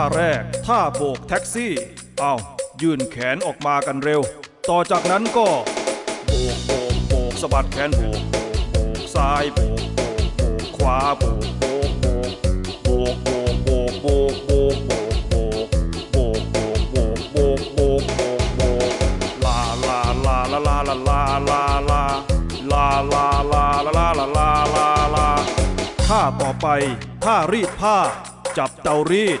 าแรก ท่าโบกแท็กซี่ เอายื่นแขนออกมากันเร็ว ต่อจากนั้นก็ โบกโบกโบกสะบัดแขนโบกโบกโบกซ้ายโบกโบกโบกขวาโบกโบกโบกโบกโบกโบกโบกโบกโบกโบกโบกโบกโบกโบกโบกโบกโบกลาลาลาลาลาลาลาลาลาลาลาลาลาลาลาลาลาลาท่าต่อไปท่ารีดผ้า จับเตารีด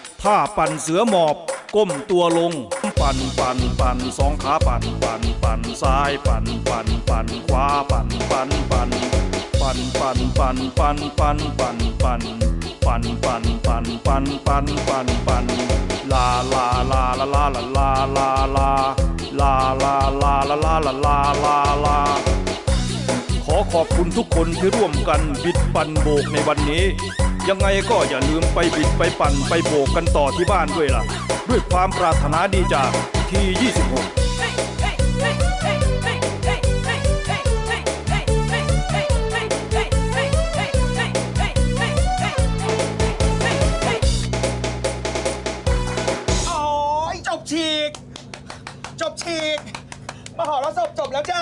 ท่าปั่นเสือหมอบ ก้มตัวลง ปั่นปั่นปั่นสองขาปั่นปั่นปั่นซ้ายปั่นปั่นปั่นขวาปั่นปั่นปั่นปั่นปั่นปั่นปั่นปั่นปั่นปั่นปั่นปั่นปั่นปั่นปั่นปั่นปั่นลาลาลาลาลาลาลาลาลาลาลาลาลาลาลาลาลาลาขอขอบคุณทุกคนที่ร่วมกันบิดปั่นโบกในวันนี้ ยังไงก็อย่าลืมไปบิดไปปั่นไปโบกกันต่อที่บ้านด้วยล่ะ ด้วยความปรารถนาดีจากที26โอ้ยจบฉีก จบฉีก มหรสพจบแล้วจ้า